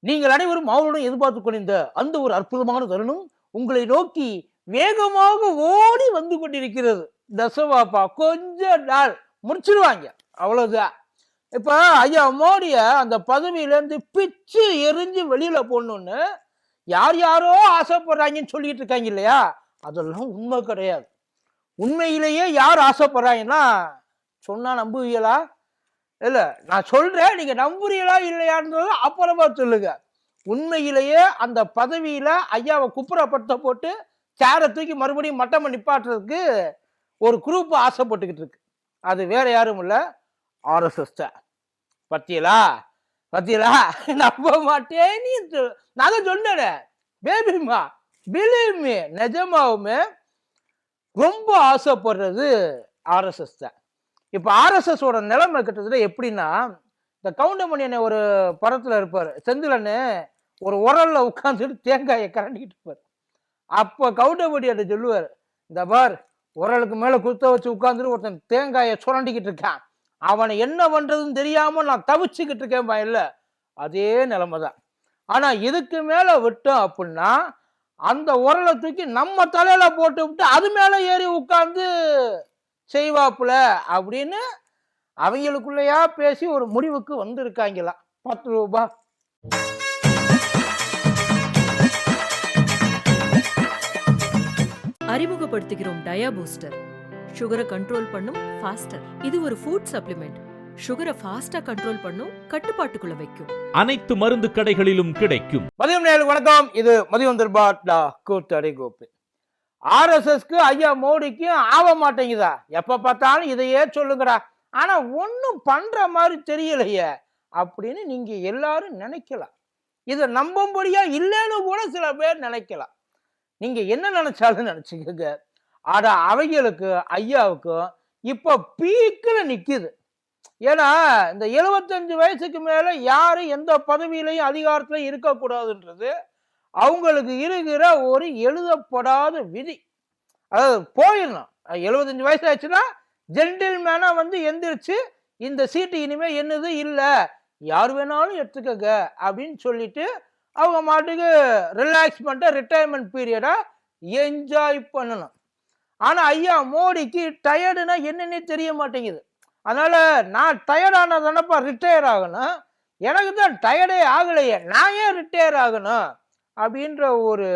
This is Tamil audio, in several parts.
நீங்கள் அனைவரும் அவளுடன் எதிர்பார்த்து கொண்டிருந்த அந்த ஒரு அற்புதமான தருணம் உங்களை நோக்கி வேகமாக ஓடி வந்து கொண்டிருக்கிறது. தசவாப்பா கொஞ்ச நாள் முடிச்சிருவாங்க. அவ்வளவுதான். இப்ப ஐயா மோடிய அந்த பதவியிலேருந்து பிச்சு எரிஞ்சு வெளியில போடணும்னு யார் யாரோ ஆசைப்படுறாங்கன்னு சொல்லிட்டு இருக்காங்க இல்லையா? அதெல்லாம் உண்மை கிடையாது. உண்மையிலேயே யார் ஆசைப்படுறாங்கன்னா சொன்னா நம்புவீங்களா? இல்ல நான் சொல்றேன் நீங்க நம்புறீங்களா இல்லையான்றது அப்புறமா சொல்லுங்க. உண்மையிலேயே அந்த பதவியில ஐயாவை குப்புறப்படுத்த போட்டு சேரை தூக்கி மறுபடியும் மட்டமாக நிப்பாட்டுறதுக்கு ஒரு குரூப் ஆசைப்பட்டுக்கிட்டு இருக்கு. அது வேற யாரும் இல்ல ஆர்எஸ்எஸ் பத்தியலா? பத்தியலா? நம்ப மாட்டேன் நீ நான் தான் சொன்னேனே. பேபிமா பிலிமி நிஜமாவுமே ரொம்ப ஆசைப்படுறது ஆர்எஸ்எஸ் தான் இப்போ ஆர்எஸ்எஸோட நிலைமை கிட்டத்தட்ட எப்படின்னா இந்த கவுண்டமணி ஒரு படத்தில் இருப்பார். செந்திலன்னு ஒரு உரலில் உட்காந்துட்டு தேங்காயை கரண்டிக்கிட்டு இருப்பார். அப்போ கவுண்டமணி சொல்லுவார் இந்த பார் உரலுக்கு மேலே குத்த வச்சு உட்காந்துட்டு ஒருத்தன் தேங்காயை சுரண்டிக்கிட்டு இருக்கான். அவனை என்ன பண்ணுறதுன்னு தெரியாமல் நான் தவிச்சுக்கிட்டு இருக்கேன் இல்ல அதே நிலைமை தான். ஆனால் இதுக்கு மேலே விட்டோம் அப்படின்னா அந்த உரலை தூக்கி நம்ம தலையில் போட்டு விட்டு அது மேலே ஏறி உட்காந்து செய்வாப்புல அப்படின்னு அவங்களுக்குள்ளேயா பேசி ஒரு முடிவுக்கு வந்திருக்காங்களாம் பத்து ரூபாய் அறிமுகப்படுத்துகிறோம் டயா பூஸ்டர். சுகரை கண்ட்ரோல் பண்ணும் ஃபாஸ்டர் இது ஒரு ஃபுட் சப்ளிமெண்ட் சுகரை ஃபாஸ்டா கண்ட்ரோல் பண்ணும் கட்டுப்பாட்டுக்குள்ள வைக்கும். அனைத்து மருந்து கடைகளிலும் கிடைக்கும். மதியம் நேரம் வணக்கம். இது மதியம் திருபாட்லா கூத்தடை கோப்பு ஆர்எஸ்எஸ்க்கு ஐயா மோடிக்கும் ஆக மாட்டேங்குதா? எப்போ பார்த்தாலும் இதையே சொல்லுங்கடா. ஆனால் ஒன்றும் பண்ணுற மாதிரி தெரியலையே அப்படின்னு நீங்கள் எல்லாரும் நினைக்கலாம். இதை நம்பும்படியா இல்லைன்னு கூட சில பேர் நினைக்கலாம். நீங்கள் என்ன நினச்சாலும் நினச்சிக்கோங்க. ஆனால் அவைகளுக்கு ஐயாவுக்கும் இப்போ பீக்கில் நிற்கிது ஏன்னா இந்த 75 வயசுக்கு மேலே யாரும் எந்த பதவியிலையும் அதிகாரத்திலையும் இருக்கக்கூடாதுன்றது அவங்களுக்கு இருக்கிற ஒரு எழுதப்படாத விதி. அதாவது போயிடணும். எழுபத்தஞ்சு வயசு ஆச்சுன்னா வந்து எந்திரிச்சு இந்த சீட்டு இனிமேல் என்னது இல்லை யார் வேணாலும் எடுத்துக்கங்க அப்படின்னு சொல்லிட்டு அவங்க மாட்டுக்கு ரிலாக்ஸ் பண்ணிட்டு ரிட்டையர்மெண்ட் பீரியடை என்ஜாய் பண்ணணும். ஆனால் ஐயா மோடிக்கு டயர்டுனா என்னன்னே தெரிய மாட்டேங்குது. அதனால் நான் டயர்டானதானப்பா ரிட்டையர் ஆகணும். எனக்கு தான் டயர்டே ஆகலையே. நான் ஏன் ரிட்டையர் ஆகணும்? அப்படின்ற ஒரு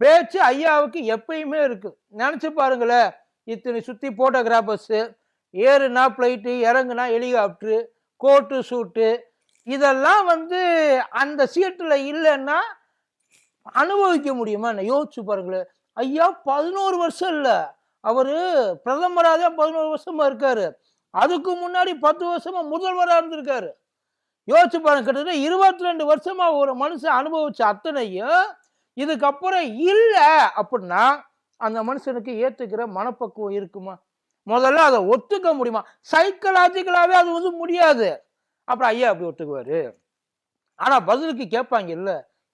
பேச்சு ஐயாவுக்கு எப்பயுமே இருக்குது நினச்சி பாருங்களேன் இத்தனை சுற்றி ஃபோட்டோகிராஃபர்ஸு ஏறுனா ஃப்ளைட்டு இறங்குனா ஹெலிகாப்டரு கோட்டு சூட்டு இதெல்லாம் வந்து அந்த சீட்டில் இல்லைன்னா அனுபவிக்க முடியுமா? என்ன யோசிச்சு பாருங்களேன். ஐயா பதினோரு வருஷம் இல்லை. அவர் பிரதமராக தான் பதினோரு வருஷமாக இருக்கார். அதுக்கு முன்னாடி பத்து வருஷமாக முதல்வராக இருந்திருக்காரு. யோசிச்சு பாருங்க கிட்டத்தட்ட இருபத்தி ரெண்டு வருஷமா ஒரு மனுஷன் அனுபவிச்ச அத்தனையும் இதுக்கப்புறம் இல்லை அப்படின்னா அந்த மனுஷனுக்கு ஏத்துக்கிற மனப்பக்குவம் இருக்குமா? முதல்ல அதை ஒத்துக்க முடியுமா? சைக்கலாஜிக்கலாவே அது வந்து முடியாது. அப்புறம் ஐயா அப்படி ஒத்துக்குவாரு. ஆனா பதிலுக்கு கேட்பாங்க இல்ல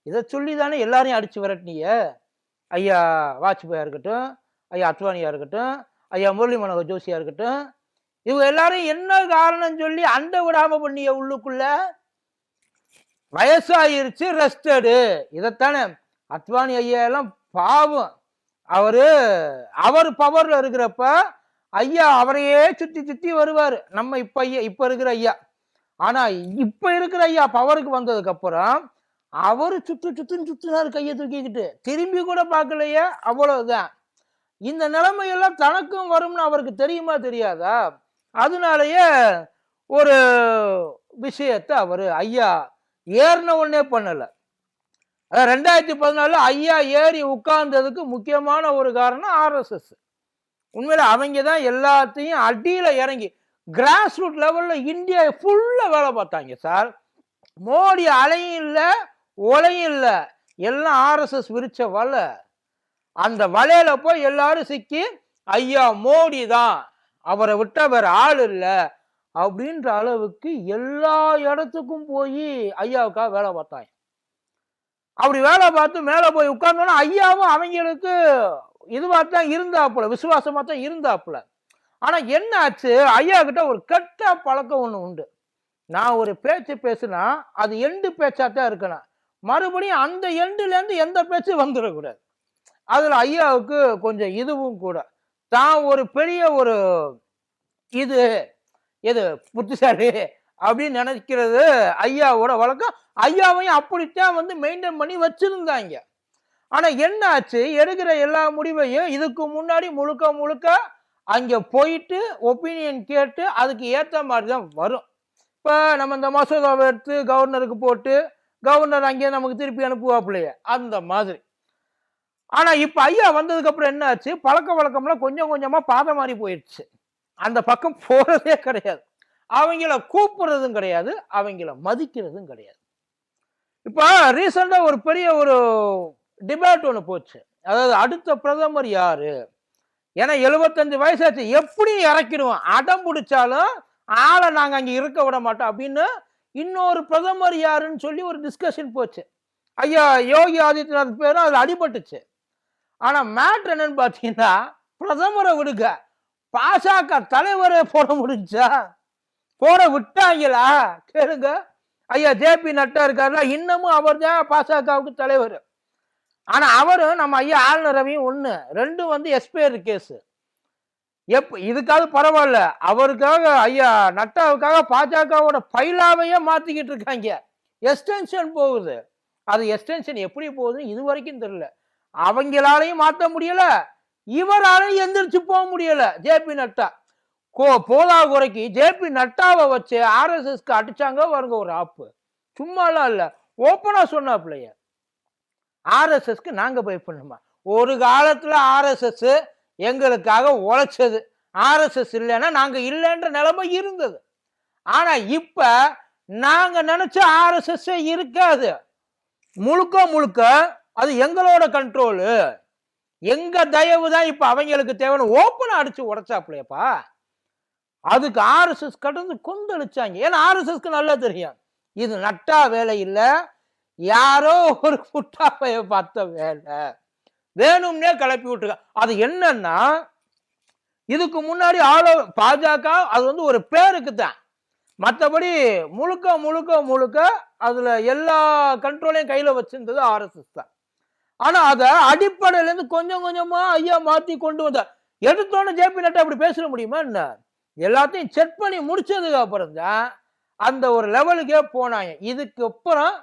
இதை சொல்லி தானே எல்லாரையும் அடிச்சு விரட்டினீங்க? ஐயா வாஜ்பாயா இருக்கட்டும் ஐயா அத்வானியா இருக்கட்டும் ஐயா முரளி மனோகர் ஜோஷியா இருக்கட்டும் இவங்க எல்லாரும் என்ன காரணம் சொல்லி அண்டை விடாம பண்ணிய உள்ளுக்குள்ள? வயசாயிருச்சு ரெஸ்டடு இதைத்தானே அத்வானி ஐயா எல்லாம் பாவம். அவரு அவர் பவர்ல இருக்கிறப்ப ஐயா அவரையே சுத்தி சுத்தி வருவாரு. நம்ம இப்ப ஐயா இப்ப இருக்கிற ஐயா. ஆனா இப்ப இருக்கிற ஐயா பவருக்கு வந்ததுக்கு அப்புறம் அவரு சுத்து சுத்துன்னு சுத்தினாரு கையை தூக்கிக்கிட்டு. திரும்பி கூட பார்க்கலையே அவ்வளவுதான். இந்த நிலைமையெல்லாம் தனக்கும் வரும்னு அவருக்கு தெரியுமா தெரியாதா? அதனாலயே ஒரு விஷயத்தை அவர் ஐயா ஏறின உடனே பண்ணலை. அதான் ரெண்டாயிரத்தி பதினாலில் ஐயா ஏறி உட்கார்ந்ததுக்கு முக்கியமான ஒரு காரணம் ஆர்எஸ்எஸ். உண்மையில் அவங்க தான் எல்லாத்தையும் அடியில் இறங்கி கிராஸ் ரூட் லெவலில் இந்தியா ஃபுல்லாக வேலை பார்த்தாங்க சார். மோடி அலையும் இல்லை ஒலையும் இல்லை. எல்லாம் ஆர்எஸ்எஸ் விரிச்ச வலை. அந்த வலையில் போய் எல்லாரும் சிக்கி ஐயா மோடி தான் அவரை விட்டா வேற ஆள் இல்லை அப்படின்ற அளவுக்கு எல்லா இடத்துக்கும் போய் ஐயாவுக்காக வேலை பார்த்தாங்க. அப்படி வேலை பார்த்து மேலே போய் உட்கார்ந்தோன்னா ஐயாவும் அவங்களுக்கு இதுவாக தான் இருந்தாப்புல விசுவாசமாக தான் இருந்தாப்புல. ஆனால் என்ன ஆச்சு ஐயா கிட்ட ஒரு கெட்ட பழக்கம் ஒன்று உண்டு. நான் ஒரு பேச்சு பேசுனா அது எண்டு பேச்சாக தான் இருக்கணும். மறுபடியும் அந்த எண்டுலேருந்து எந்த பேச்சு வந்துடக்கூடாது. அதில் ஐயாவுக்கு கொஞ்சம் இதுவும் கூட. தான் ஒரு பெரிய ஒரு இது எது புத்திசாலி அப்படின்னு நினைக்கிறது ஐயாவோட வழக்கம். ஐயாவையும் அப்படித்தான் வந்து மெயின்டைன் பண்ணி வச்சிருந்தாங்க. ஆனா என்ன ஆச்சு எடுக்கிற எல்லா முடிவையும் இதுக்கு முன்னாடி முழுக்க முழுக்க அங்க போயிட்டு ஒப்பீனியன் கேட்டு அதுக்கு ஏற்ற மாதிரி தான் வரும். இப்போ நம்ம இந்த மசோதாவை எடுத்து கவர்னருக்கு போட்டு கவர்னர் அங்கேயே நமக்கு திருப்பி அனுப்புவாப்பிள்ளையே அந்த மாதிரி. ஆனா இப்ப ஐயா வந்ததுக்கு அப்புறம் என்ன ஆச்சு பழக்க வழக்கம்லாம் கொஞ்சம் கொஞ்சமா பாதை மாறி போயிடுச்சு அந்த பக்கம் போறதே கிடையாது. அவங்கள கூப்பிடுறதும் கிடையாது. அவங்கள மதிக்கிறதும் கிடையாது. இப்போ ரீசெண்டாக ஒரு பெரிய ஒரு டிபேட் ஒன்று போச்சு. அதாவது அடுத்த பிரதமர் யாரு? ஏன்னா எழுபத்தஞ்சு வயசாச்சு. எப்படி இறக்கிடுவோம் அடம் பிடிச்சாலும் ஆளை நாங்கள் அங்கே இருக்க விட மாட்டோம் அப்படின்னு இன்னொரு பிரதமர் யாருன்னு சொல்லி ஒரு டிஸ்கஷன் போச்சு. ஐயா யோகி ஆதித்யநாத் பேரும் அதில் அடிபட்டுச்சு. ஆனால் மேட்ரு என்னன்னு பார்த்தீங்கன்னா பிரதமரை விடுங்க. பாஜக தலைவரை போட முடிஞ்சா? போட விட்டாங்களா? கேளுங்க. ஐயா ஜேபி நட்டா இருக்காருல இன்னமும் அவர் தான் பாஜகவுக்கு தலைவர். ஆனால் அவரும் நம்ம ஐயா ஆளுநரவையும் ஒன்று ரெண்டும் வந்து எஸ்பிஆர் கேஸு எப் இதுக்காவது பரவாயில்ல. அவருக்காக ஐயா நட்டாவுக்காக பாஜகவோட பைலாவையே மாற்றிக்கிட்டு இருக்காங்க. எக்ஸ்டென்ஷன் போகுது. அது எக்ஸ்டென்ஷன் எப்படி போகுதுன்னு இது வரைக்கும் தெரியல. அவங்களாலையும் மாற்ற முடியல. இவராலையும் எந்திரிச்சு போக முடியல ஜேபி நட்டா. கோ போதா குறைக்கு ஜேபி நட்டாவை வச்சு ஆர்எஸ்எஸ்க்கு அடிச்சாங்க வருங்க ஒரு ஆப்பு சும்மாலாம் இல்லை. ஓப்பனாக சொன்னாப்லைய ஆர்எஸ்எஸ்க்கு நாங்கள் பை பண்ணுமா ஒரு காலத்தில் ஆர்எஸ்எஸ் எங்களுக்காக உழைச்சது. ஆர்எஸ்எஸ் இல்லைன்னா நாங்கள் இல்லைன்ற நிலைமை இருந்தது. ஆனால் இப்போ நாங்கள் நினச்ச ஆர்எஸ்எஸ்ஸே இருக்காது. முழுக்க முழுக்க அது எங்களோட கண்ட்ரோலு எங்க தயவு தான் இப்போ அவங்களுக்கு தேவைன்னு ஓப்பனாக அடிச்சு உடைச்சாப்லையப்பா அதுக்கு ஆர்எஸ்எஸ் கடந்து கொந்தளிச்சாங்க ஏன்னா ஆர்எஸ்எஸ்க்கு நல்லா தெரியும். இது நட்டா வேலை இல்லை. யாரோ ஒரு புட்டாப்பைய பார்த்த வேலை. வேணும்னே கிளப்பி விட்டுருக்க. அது என்னன்னா இதுக்கு முன்னாடி ஆளோ பாஜக அது வந்து ஒரு பேருக்கு தான். மற்றபடி முழுக்க முழுக்க முழுக்க அதில் எல்லா கண்ட்ரோலையும் கையில் வச்சிருந்தது ஆர்எஸ்எஸ் தான். ஆனா அத அடிப்படையில இருந்து கொஞ்சம் கொஞ்சமா ஐயா மாத்தி கொண்டு வந்தார் எடுத்தோன்னு ஜேபி நட்டா அப்படி பேச முடியுமா என்ன? எல்லாத்தையும் செக் பண்ணி முடிச்சதுக்கு அப்புறம் தான் அந்த ஒரு லெவலுக்கே போனாங்க. இதுக்கு அப்புறம்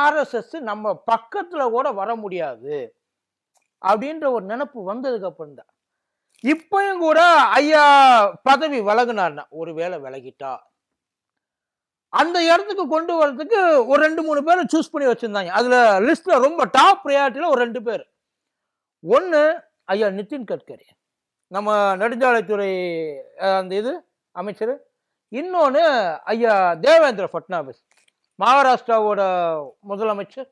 ஆர்எஸ்எஸ் நம்ம பக்கத்துல கூட வர முடியாது அப்படின்ற ஒரு நினப்பு வந்ததுக்கு அப்புறம் தான். இப்பயும் கூட ஐயா பதவி விலகுனார்னா ஒருவேளை விலகிட்டா? அந்த இடத்துக்கு கொண்டு வரதுக்கு ஒரு ரெண்டு மூணு பேரை சூஸ் பண்ணி வச்சுருந்தாங்க. அதில் லிஸ்ட்டில் ரொம்ப டாப் ப்ரையாரிட்டியில் ஒரு ரெண்டு பேர். ஒன்று ஐயா நிதின் கட்கரி. நம்ம நெடுஞ்சாலைத்துறை அந்த இது அமைச்சர். இன்னொன்று ஐயா தேவேந்திர ஃபட்னாவிஸ் மகாராஷ்டிராவோட முதலமைச்சர்.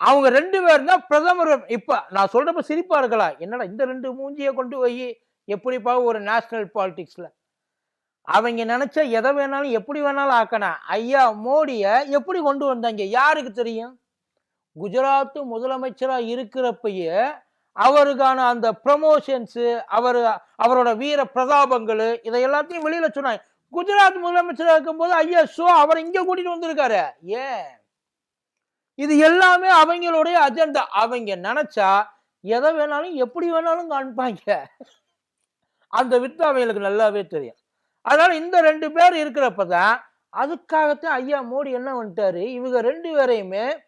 அவங்க ரெண்டு பேர் தான் பிரதமர். இப்போ நான் சொல்கிறப்ப சிரிப்பாக இருக்கலாம் என்னடா இந்த ரெண்டு மூஞ்சியை கொண்டு போய் எப்படிப்பா ஒரு நேஷனல் பாலிட்டிக்ஸில் அவங்க நினைச்சா எதை வேணாலும் எப்படி வேணாலும் ஆக்கணும். ஐயா மோடிய எப்படி கொண்டு வந்தாங்க? யாருக்கு தெரியும்? குஜராத்து முதலமைச்சரா இருக்கிறப்பயே அவருக்கான அந்த ப்ரமோஷன்ஸு அவர் அவரோட வீர பிரதாபங்கள் இதை எல்லாத்தையும் வெளியில சொன்னாங்க. குஜராத் முதலமைச்சராக இருக்கும்போது ஐயா ஷோ அவர் இங்கே கூட்டிட்டு வந்திருக்காரு. ஏன்? இது எல்லாமே அவங்களுடைய அஜெண்டா அவங்க நினைச்சா எதை வேணாலும் எப்படி வேணாலும் காண்பாங்க. அந்த வித்து அவங்களுக்கு நல்லாவே தெரியும். அதனால் இந்த ரெண்டு பேர் இருக்கிறப்ப தான் அதுக்காகத்தான் ஐயா மோடி என்ன பண்ணிட்டாரு இவங்க ரெண்டு பேரையுமே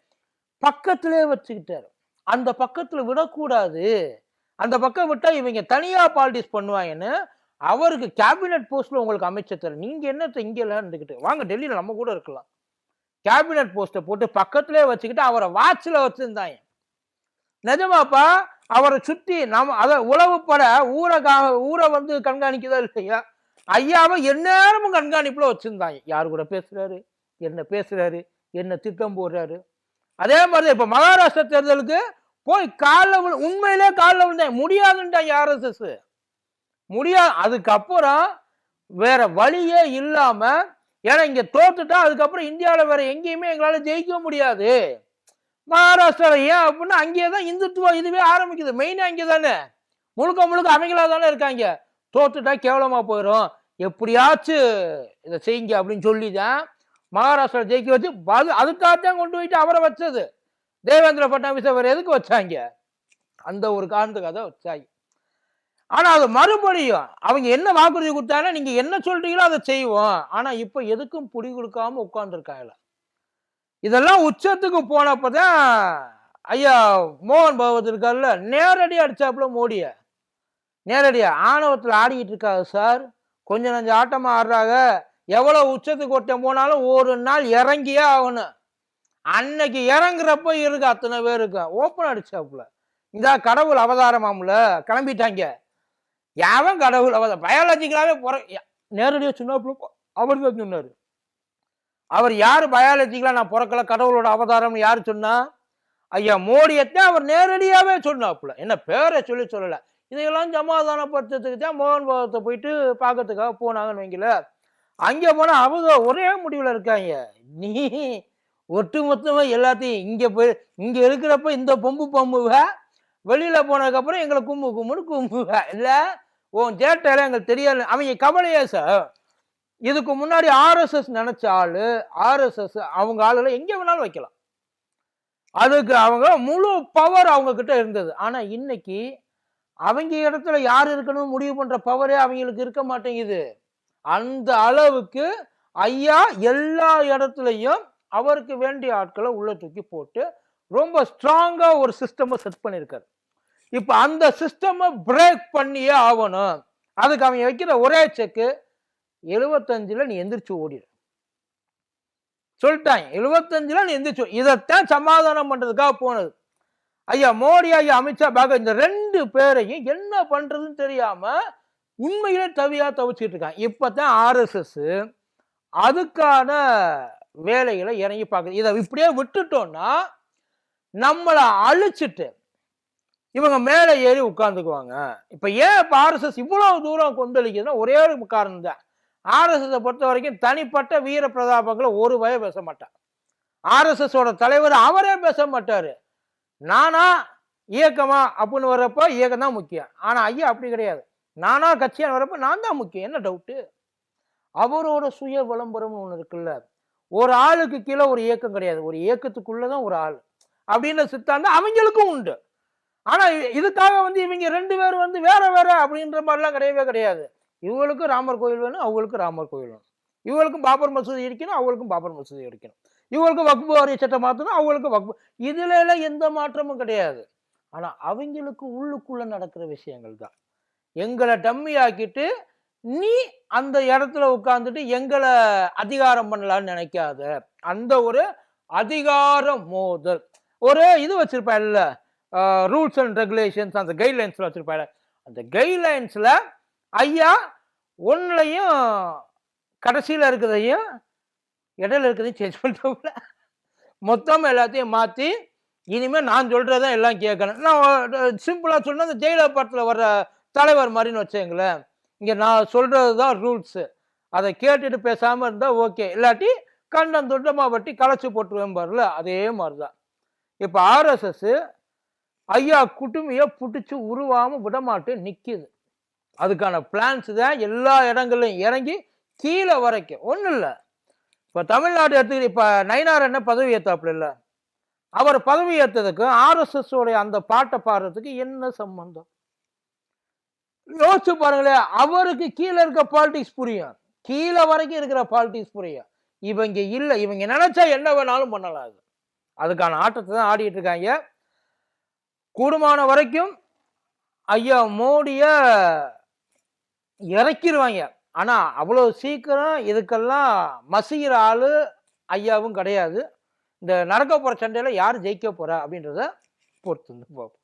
பக்கத்திலே வச்சுக்கிட்டாரு. அந்த பக்கத்தில் விடக்கூடாது. அந்த பக்கம் விட்டால் இவங்க தனியாக பாலிடிக்ஸ் பண்ணுவாங்கன்னு அவருக்கு கேபினட் போஸ்ட்டில் உங்களுக்கு அமைச்சர் தர நீங்கள் என்னத்த இங்க இருந்துக்கிட்டு வாங்க டெல்லியில் நம்ம கூட இருக்கலாம். கேபினட் போஸ்ட்டை போட்டு பக்கத்திலே வச்சுக்கிட்டு அவரை வாட்சில் வச்சுருந்தாங்க. நிஜமாப்பா அவரை சுற்றி நம்ம அதை உளவுப்பட ஊரை கா- ஊரை வந்து கண்காணிக்குதா இல்லையா? ஐயாவை எந்நேரமும் கண்காணிப்பில் வச்சிருந்தாங்க யார் கூட பேசுகிறாரு என்ன பேசுகிறாரு என்ன திட்டம் போடுறாரு? அதே மாதிரி இப்போ மகாராஷ்டிரா தேர்தலுக்கு போய் காலில் விழு உண்மையிலே காலில் விழுந்தேன். முடியாதுன்ட்டாங்க ஆர்எஸ்எஸ் முடியாது அதுக்கப்புறம் வேற வழியே இல்லாமல் ஏன்னா இங்கே தோத்துட்டா அதுக்கப்புறம் இந்தியாவில் வேற எங்கேயுமே எங்களால் ஜெயிக்க முடியாது. மகாராஷ்டிராவில் ஏன் அப்படின்னா அங்கேயே தான் இந்துத்துவம் இதுவே ஆரம்பிக்குது. மெயினாக அங்கே தானே முழுக்க முழுக்க அவங்களா தானே இருக்காங்க. தோத்துட்டா கேவலமாக போயிடும் எப்படியாச்சும் இதை செய்யுங்க அப்படின்னு சொல்லி தான் மகாராஷ்டிரா ஜெயிக்க வச்சு அது அதுக்காகத்தான் கொண்டு போயிட்டு அவரை வச்சது. தேவேந்திர பட்னாவிஸ் அவர் எதுக்கு வச்சாங்க? அந்த ஒரு காரணத்துக்காக தான் வச்சாங்க. ஆனால் அது மறுபடியும் அவங்க என்ன வாக்குறுதி கொடுத்தாங்கன்னா நீங்கள் என்ன சொல்கிறீங்களோ அதை செய்வோம். ஆனால் இப்போ எதுக்கும் புடி கொடுக்காம உட்காந்துருக்காங்கள இதெல்லாம் உச்சத்துக்கு போனப்போ தான் ஐயா மோகன் பகவத் இருக்கார்ல நேரடியாக அடிச்சாப்புல மோடியை. நேரடியாக ஆணவத்தில் ஆடிக்கிட்டு இருக்காது சார். கொஞ்சம் நஞ்சம் ஆட்டமாக ஆடுறாங்க எவ்வளோ உச்சத்துக்கு ஒருத்தன் போனாலும் ஒரு நாள் இறங்கியே ஆகணும். அன்னைக்கு இறங்குறப்ப இருக்கு அத்தனை பேர் ஓப்பன் அடிச்சாப்புல. இந்த கடவுள் அவதாரமாம்ல கிளம்பிட்டாங்க. யாவன் கடவுள் அவதாரம் பயாலஜிக்கலாகவே பிற நேரடியாக சொன்னாப்புல அவர் தான் சொன்னார். அவர் யார் பயாலஜிக்கலாக நான் பிறக்கல கடவுளோட அவதாரம்னு யார் சொன்னா? ஐயா மோடியத்தான் அவர் நேரடியாகவே சொன்னாப்புல. என்ன பேரை சொல்லி சொல்லலை. இதையெல்லாம் சமாதானப்படுத்துறதுக்கு தான் மோகன் பகவத்தை போயிட்டு பார்க்கறதுக்காக போனாங்கன்னு வைங்கள அங்கே போனால் அவங்க ஒரே முடிவில் இருக்காங்க. நீ ஒட்டுமொத்தமாக எல்லாத்தையும் இங்கே போய் இங்கே இருக்கிறப்ப இந்த பொம்பு பொம்புவ வெளியில் போனதுக்கப்புறம் எங்களை கும்பு கும்புன்னு கும்புவ. இல்லை உன் தேட்டையில் எங்களுக்கு தெரியாது. அவங்க கவலையே சார் இதுக்கு முன்னாடி ஆர்எஸ்எஸ் நினச்ச ஆள் ஆர்எஸ்எஸ் அவங்க ஆளுகளை எங்கே வேணாலும் வைக்கலாம். அதுக்கு அவங்க முழு பவர் அவங்கக்கிட்ட இருந்தது. ஆனால் இன்னைக்கு அவங்க இடத்துல யார் இருக்கணும்? முடிவு பண்ணுற பவரே அவங்களுக்கு இருக்க மாட்டேங்குது. அந்த அளவுக்கு ஐயா எல்லா இடத்துலையும் அவருக்கு வேண்டிய ஆட்களை உள்ள தூக்கி போட்டு ரொம்ப ஸ்ட்ராங்காக ஒரு சிஸ்டமை செட் பண்ணியிருக்காரு இப்போ அந்த சிஸ்டமை பிரேக் பண்ணியே ஆகணும். அதுக்கு அவங்க வைக்கிற ஒரே செக்கு எழுபத்தஞ்சில் நீ எந்திரிச்சு ஓடிடு சொல்லிட்டாங்க. எழுபத்தஞ்சில் நீ எந்திரிச்சு இதைத்தான் சமாதானம் பண்ணுறதுக்காக போனது. ஐயா மோடி ஐயா அமித்ஷா பாக இந்த ரெண்டு பேரையும் என்ன பண்றதுன்னு தெரியாம உண்மையிலே தவியா தவிச்சிட்டு இருக்காங்க இப்பதான் ஆர்எஸ்எஸ் அதுக்கான வேலைகளை இறங்கி பார்க்குது. இதை இப்படியே விட்டுட்டோம்னா நம்மளை அழிச்சிட்டு இவங்க மேலே ஏறி உட்காந்துக்குவாங்க இப்போ ஏன் இப்போ ஆர்எஸ்எஸ் இவ்வளவு தூரம் கொந்தளிக்குதுன்னா ஒரே ஒரு காரணம் தான் ஆர்எஸ்எஸை பொறுத்த வரைக்கும் தனிப்பட்ட வீர பிரதாபங்களை ஒரு வய பேச மாட்டார் ஆர்எஸ்எஸோட தலைவர் அவரே பேச மாட்டார். நானா இயக்கமா அப்படின்னு வர்றப்போ இயக்கம் தான் முக்கியம். ஆனால் ஐயா அப்படி கிடையாது. நானா கட்சியாக வர்றப்போ நான் தான் முக்கியம். என்ன டவுட்டு அவரோட சுய விளம்பரம்னு ஒன்று இருக்குல்ல. ஒரு ஆளுக்கு கீழே ஒரு இயக்கம் கிடையாது. ஒரு இயக்கத்துக்குள்ளதான் ஒரு ஆள். அப்படின்னு சித்தாந்தம் அவங்களுக்கும் உண்டு. ஆனால் இதுக்காக வந்து இவங்க ரெண்டு பேர் வந்து வேற வேற அப்படின்ற மாதிரிலாம் கிடையவே கிடையாது. இவங்களுக்கும் ராமர் கோயில் வேணும் அவங்களுக்கும் ராமர் கோயில் வேணும். இவங்களுக்கும் பாபர் மசூதி இருக்கணும் அவங்களுக்கும் பாபர் மசூதி இருக்கணும் இவங்களுக்கும் வக்பு வாரிய சட்டம் மாற்றணும் அவங்களுக்கு வக்பு. இதுல எந்த மாற்றமும் கிடையாது. ஆனால் அவங்களுக்கு உள்ளுக்குள்ளே நடக்கிற விஷயங்கள் தான். எங்களை டம்மி ஆக்கிட்டு நீ அந்த இடத்துல உட்காந்துட்டு எங்களை அதிகாரம் பண்ணலான்னு நினைக்காத. அந்த ஒரு அதிகார மோதல். ஒரு இது வச்சிருப்பாங்கல்ல ரூல்ஸ் அண்ட் ரெகுலேஷன்ஸ் அந்த கைட்லைன்ஸில் வச்சுருப்பேன் அந்த கைட்லைன்ஸில் ஐயா ஒன்னுலையும் கடைசியில் இருக்கிறதையும் இடையில இருக்கிறதையும் சேஞ்ச் பண்ணிட்டோம்ல. மொத்தம் எல்லாத்தையும் மாற்றி இனிமேல் நான் சொல்கிறதான் எல்லாம் கேட்கணும் நான் சிம்பிளாக சொன்னால் அந்த ஜெயிலா படத்தில் வர்ற தலைவர் மாதிரின்னு வச்சுங்களேன் இங்கே நான் சொல்கிறது தான் ரூல்ஸு அதை கேட்டுட்டு பேசாமல் இருந்தால் ஓகே இல்லாட்டி கண்டம் துண்டமாக வட்டி களைச்சி போட்டுருவேன் பாருல அதே மாதிரிதான் இப்போ ஆர்எஸ்எஸ்ஸு ஐயா குட்டுமையை பிடிச்சி உருவாமல் விடமாட்டு நிற்கிது அதுக்கான பிளான்ஸ் தான் எல்லா இடங்கள்லையும் இறங்கி கீழே வரைக்கும். ஒன்றும் இல்லை. இப்போ தமிழ்நாடு எடுத்துக்கிட்டு இப்போ நயினார் என்ன பதவி ஏற்றாப்புல இல்லை? அவர் பதவி ஏற்றதுக்கு ஆர்எஸ்எஸ் உடைய அந்த பாட்டை பாடுறதுக்கு என்ன சம்பந்தம்? யோசிச்சு பாருங்களேன் அவருக்கு கீழே இருக்க பாலிடிக்ஸ் புரியும். கீழே வரைக்கும் இருக்கிற பாலிடிக்ஸ் புரியும். இவங்க இல்லை இவங்க நினைச்சா என்ன வேணாலும் பண்ணலாம் அது. அதுக்கான ஆட்டத்தை தான் ஆடிட்டு இருக்காங்க. கூடுமான வரைக்கும் ஐயா மோடிய இறக்கிடுவாங்க ஆனால் அவ்வளோ சீக்கிரம் இதுக்கெல்லாம் மசிகிற ஆள் ஐயாவும் கிடையாது. இந்த நடக்க போகிற சண்டையில் யார் ஜெயிக்க போகிறா அப்படின்றத பொறுத்து வந்து பார்ப்போம்.